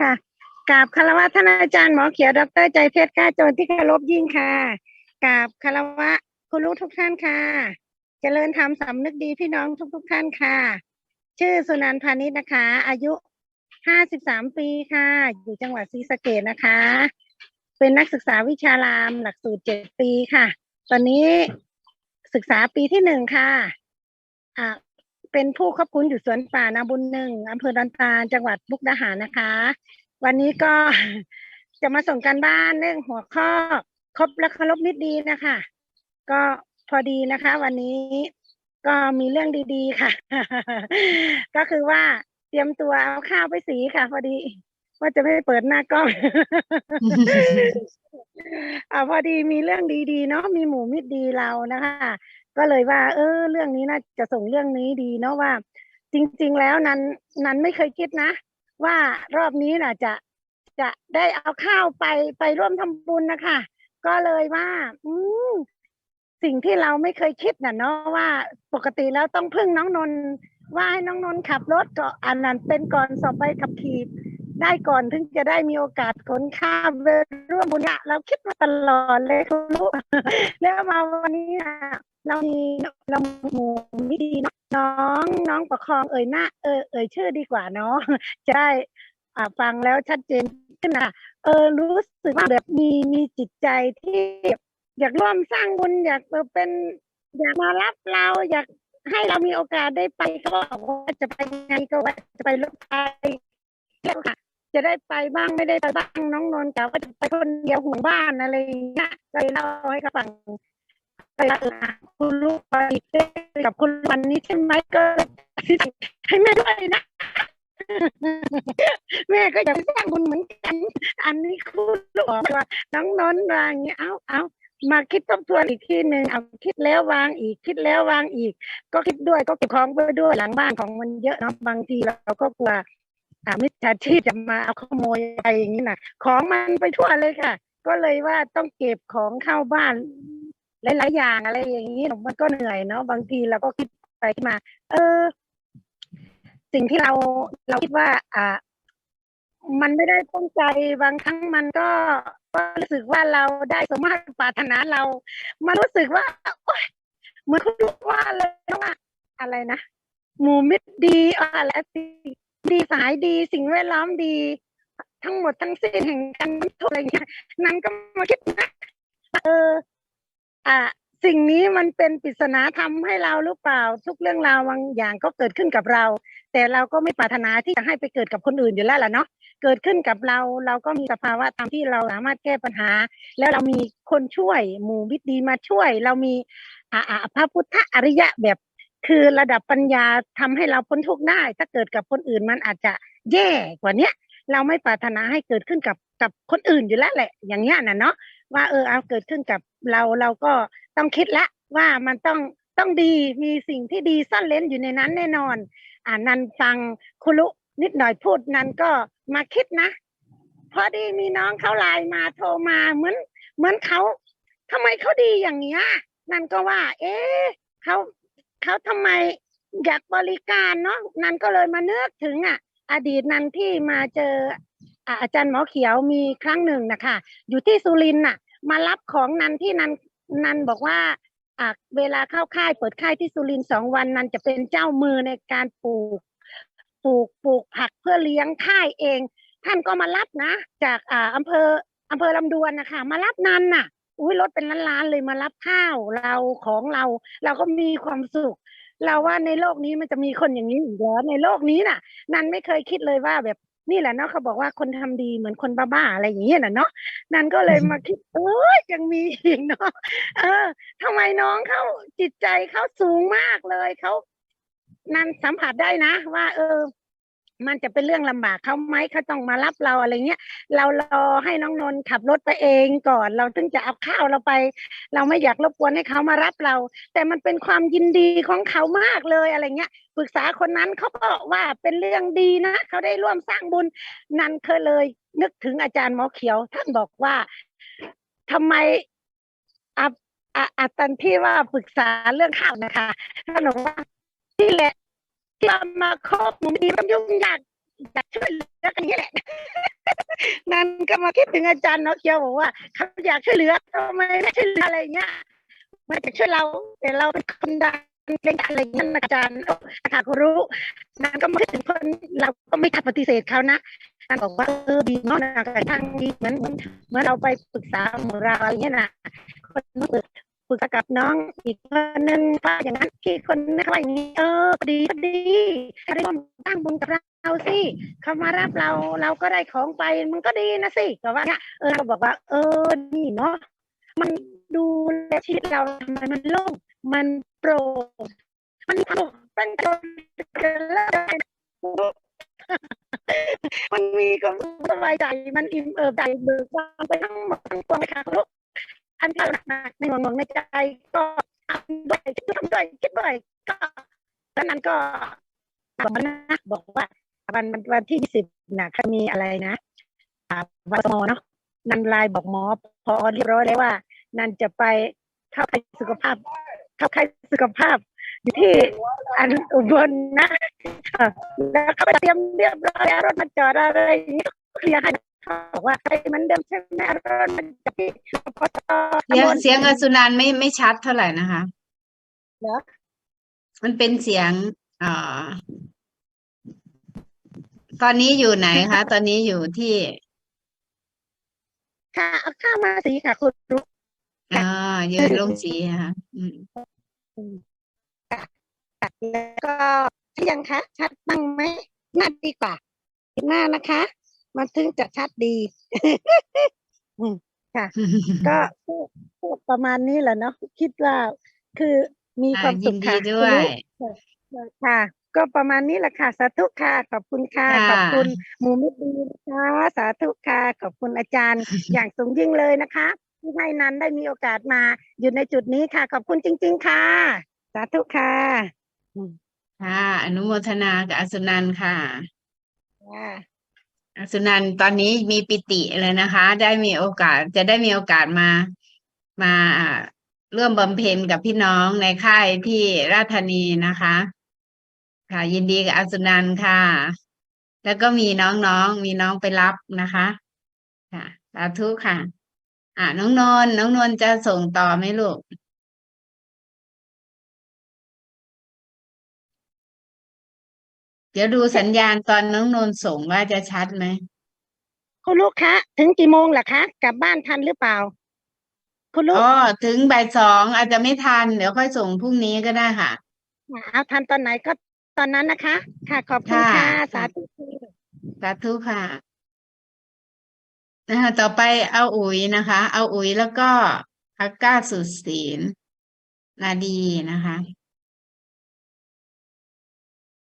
ค่ะกราบคารวะท่านอาจารย์หมอเขียวดรใจเพชรกล้าโจรที่เคารพยิ่งค่ะกราบคารวะคุณลูกทุกท่านค่ะ เจริญธรรมสำนึกดีพี่น้องทุกทุกๆท่านค่ะ ชื่อสุนันท์พานิชนะคะ อายุห้าสิบสามปีค่ะ อยู่จังหวัดศรีสะเกดนะคะ เป็นนักศึกษาวิชารามหลักสูตรเจ็ดปีค่ะ ตอนนี้ศึกษาปีที่หนึ่งค่ะอ่า เป็นผู้ควบคุมอยู่สวนป่านาบุญหนึ่งอำเภอดอนตาลจังหวัดมุกดาหารนะคะ วันนี้ก็จะมาส่งการบ้านเรื่องหัวข้อครบและเคารพมิตรดีนะคะ ก็พอดีนะคะ วันนี้ก็มีเรื่องดีๆค่ะ ก็คือว่าเตรียมตัวเอาข้าวไปสีค่ะ พอดี ว่าจะไม่เปิดหน้ากล้องอ่าพอดีมีเรื่องดีๆเนาะมีหมู่มิตรดีเรานะคะ ก็เลยว่า เออ เรื่องนี้น่าจะส่งเรื่องนี้ดีเนาะว่า จริง ๆ แล้วนั้น นั้นไม่เคยคิดนะ ว่ารอบนี้น่ะจะจะได้เอาข้าวไปไปร่วมทำบุญนะคะ ก็เลยว่า อืมสิ่งที่เราไม่เคยคิดน่ะเนาะว่าปกติแล้วต้องพึ่งน้องนนท์ว่าให้น้องนนท์ขับรถก็อันนั้นเป็นก่อนสอบใบขับขี่ ได้ก่อนถึงจะได้มีโอกาสขนข้าวไปร่วมบุญะเราคิดมาตลอดเลยคุณรู้แล้วมาวันนี้เรามีเราหมู่มิดีน้องน้องประคองเอ่ยหน้าเออเอ่ยชื่อดีกว่าเนาะจะได้อ่าฟังแล้วชัดเจนขึ้นนะเออรู้สึกว่าแบบมีมีจิตใจที่อยากร่วมสร้างบุญอยากเออเป็นอยากมารับเราอยากให้เรามีโอกาสได้ไปก็บอกว่าจะไปไงก็ว่าจะไปรถไฟแล้วค่ะ จะได้ไปบ้างไม่ได้ไปบ้างน้องนนท์แต่ว่าจะไปคนเดียวห่วงบ้านอะไรอย่างเงี้ยเลยเล่าให้เขาฟังไปเออคุณลูกไปกับคุณวันนี้ใช่ไหมก็ให้แม่ด้วยนะแม่ก็อยากสร้างบุญเหมือนกัน อันนี้คุณลูกบอกว่าน้องนนท์วาอย่างเงี้ยเอาเอามาคิดทบทวนอีกทีหนึ่งเอาคิดแล้ววางอีกคิดแล้ววางอีก ก็คิดด้วยก็เก็บของไปด้วยหลังบ้านของมันเยอะเนาะบางทีเราก็กลัว มิจฉาชีพจะมาเอาขโมยไปอย่างนี้นะของมันไปทั่วเลยค่ะ ก็เลยว่าต้องเก็บของเข้าบ้าน หลาย ๆ อย่างอะไรอย่างนี้มันก็เหนื่อยเนาะบางทีเราก็คิดไปมา เออ สิ่งที่เราเราคิดว่า อ่า มันไม่ได้ตั้งใจบางครั้งมันก็ก็รู้สึกว่าเราได้สมมาตรปรารถนาเรามันรู้สึกว่าโอ๊ยเหมือนคุณรู้ว่าเลยว่าอะไรนะหมูมิตรดีอะไรสิ ดีสายดี สิ่งแวดล้อมดี ทั้งหมดทั้งสิ้นแห่งกันทุกอะไรเงี้ยนั้นก็มาคิดนะเอออ่าสิ่งนี้มันเป็นปริศนาทำให้เราหรือเปล่า ทุกเรื่องราวบางอย่างก็เกิดขึ้นกับเรา แต่เราก็ไม่ปรารถนาที่จะให้ไปเกิดกับคนอื่นอยู่แล้วล่ะเนาะเกิดขึ้นกับเราเราก็มีสภาวะตามที่เราสามารถแก้ปัญหา แล้วเรามีคนช่วยหมู่วิตดีมาช่วย เรามีอ่าอ่าพระพุทธอริยะแบบ คือระดับปัญญาทำให้เราพ้นทุกข์ได้ ถ้าเกิดกับคนอื่นมันอาจจะแย่กว่าเนี้ยเราไม่ปรารถนาให้เกิดขึ้นกับกับคนอื่นอยู่แล้วแหละ อย่างเงี้ยนะเนาะว่าเออเอาเกิดขึ้นกับเราเราก็ต้องคิดละว่ามันต้องต้องดีมีสิ่งที่ดีซ่อนเล้นอยู่ในนั้นแน่นอน อ่านันฟังคุรุนิดหน่อยพูดนันก็มาคิดนะพอดีมีน้องเขาไลน์มาโทรมาเหมือนเหมือนเขาทำไมเขาดีอย่างเงี้ยนันก็ว่า เอ๊ะเขา เขาทำไมอยากบริการเนาะนันก็เลยมานึกถึงอะ อดีตนันที่มาเจออ่าอาจารย์หมอเขียวมีครั้งหนึ่งนะคะอยู่ที่สุรินทร์น่ะ มารับของนันที่นันนันบอกว่าอ่าเวลาเข้าค่ายเปิดค่ายที่สุรินทร์สองวันนันจะเป็นเจ้ามือในการปลูกปลูกปลูกผักเพื่อเลี้ยงค่ายเอง ท่านก็มารับนะ จากอ่าอำเภออำเภอลำดวนนะคะมารับนันน่ะ อุ้ยรถเป็นล้านๆเลยมารับข้าวเราของเรา เราก็มีความสุข เราว่าในโลกนี้มันจะมีคนอย่างนี้อีกแล้วในโลกนี้น่ะ นันไม่เคยคิดเลยว่าแบบนี่แหละเนาะเขาบอกว่าคนทำดีเหมือนคนบ้าๆอะไรอย่างเงี้ยน่ะเนาะนันก็เลยมาคิดเออยังมีอีกเนาะเออทำไมน้องเขาจิตใจเขาสูงมากเลยเขานันสัมผัสได้นะ ว่า เออ มันจะเป็นเรื่องลำบากเขาไหมเขาต้องมารับเราอะไรเงี้ยเรารอให้น้องนนท์ขับรถไปเองก่อน เราถึงจะเอาข้าวเราไป เราไม่อยากรบกวนให้เขามารับเรา แต่มันเป็นความยินดีของเขามากเลยอะไรเงี้ยปรึกษาคนนั้นเขาก็ว่าเป็นเรื่องดีนะเขาได้ร่วมสร้างบุญนันเคยเลย นึกถึงอาจารย์หมอเขียว ท่านบอกว่าทำไมอะอะอะตอนที่ว่าปรึกษาเรื่องข้าวนะคะท่านบอกว่าที่แหละ ที่เรามาครอบหมุนดีมันยุ่งยากอยากช่วยเหลือกันนี่แหละ นั้นก็มาคิดถึงอาจารย์เนาะเคียวบอกว่าเขาอยากช่วยเหลือทำไมไม่ช่วยเหลืออะไรเงี้ยม่จะช่วยเราแต่เราเป็นคนดังเล่นอะไรเงี้ยนะอาจารย์ค่ะก็รู้นั้นก็มาคิดถึงคนเราก็ไม่ทัดปฏิเสธเขานะนั่นบอกว่าเออดีเนาะนะกระทั่งดีเหมือนเหมือนเมือเราไปปรึกษาหมูเราอะไรเงี้ยนะคนนู้นปรึกป รึกษากับน้องอีกคนนึงว่าอย่างนั้นที่คนนี้เขาว่าอย่างนี้เออก็ดีก็ดีได้ร่วมสร้งบุญกับเราสิเขามารับเราเราก็ได้ของไปมันก็ดีนะสิแต่ว่าเนี่ยเออเราบอกว่า เออนี่เนาะมันดูแลชีวิตเราทำไมมันโล่งมันโปร่งมันโปร่งเป็นตัวเลิศมันมีความสบายใจมันอิ่มเอิบใจเบิกบานไปทั้งหมดทั้งปวงเลยค่ะลูก อันที่าหนักในห่วงในใจก็ทำด้วยคิดด้วยคิดด้วยก็แล้วนั้นก็บอกนะบอกว่าวันวันที่ยี่สิบนะเขามีอะไรนะอ่าวันมอเนาะนันไลน์บอกหมอพอเรียบร้อยแล้วว่า นันจะไปเข้าค่ายสุขภาพ เข้าค่ายสุขภาพอยู่ที่อันอุบลนะค่ะแล้วเขาไปเตรียมเรียบร้อยรถมาจอดอะไรอย่างนี้เคลียร์ให้ บอกว่าใครมันเดิมใช่ไหมเอารถมันจะที่พอตเสียงตำบลเสียงอสุนันท์ไม่ไม่ชัดเท่าไหร่นะคะเหรอมันเป็นเสียงเอ่อตอนนี้อยู่ไหนคะ ตอนนี้อยู่ที่ค่ะเอาข้าวมาสีค่ะ คุณรู้อ่ายืนลงสีค่ะอืมแล้วก็ยังคะชัดบ้างไหมน่าดีกว่าหน้านะคะ มันถึงจะชัดดีอืมค่ะ ก็พูดพูดประมาณนี้แหละเนาะคิดว่าคือมีคอ่าวามยิสุนขดีค่ะด้วยรู้ค่ะ ก็ประมาณนี้แหละค่ะ สาธุค่ะขอบคุณค่ะค่ะขอบคุณหมูมิตรดีนะคะสาธุค่ะขอบคุณอาจารย์ อย่างสูงยิ่งเลยนะคะที่ให้นันได้มีโอกาสมาอยู่ในจุดนี้ค่ะ ขอบคุณจริง ๆ ค่ะ สาธุค่ะค่ะ อนุโมทนากับอสุนันท์ค่ะค่ะอ สุนันตอนนี้มีปิติเลยนะคะ ได้มีโอกาสจะได้มีโอกาสมามาร่วมบำเพ็ญกับพี่น้องในค่ายที่ราชธานีนะคะ ค่ะ ยินดีกับอสุนันค่ะ แล้วก็มีน้องๆมีน้องไปรับนะคะ ค่ะสาธุค่ะ อ่าน้องนนท์น้องนนท์จะส่งต่อไหมลูก เดี๋ยวดูสัญญาณตอนน้องนนท์ส่งว่าจะชัดไหมคุณลูกคะถึงกี่โมงล่ะคะ กลับบ้านทันหรือเปล่า คุณลูกอ๋อถึงบ่ายสองอาจจะไม่ทัน เดี๋ยวค่อยส่งพรุ่งนี้ก็ได้ค่ะ เอาทันตอนไหนก็ตอนนั้นนะคะ ค่ะขอบคุณค่ะค่ะค่ะสาธุค่ะสาธุค่ะนะคะต่อไปเอาอุ๋ยนะคะ เอาอุ๋ยแล้วก็พักก้าสุดศีลนาดีนะคะ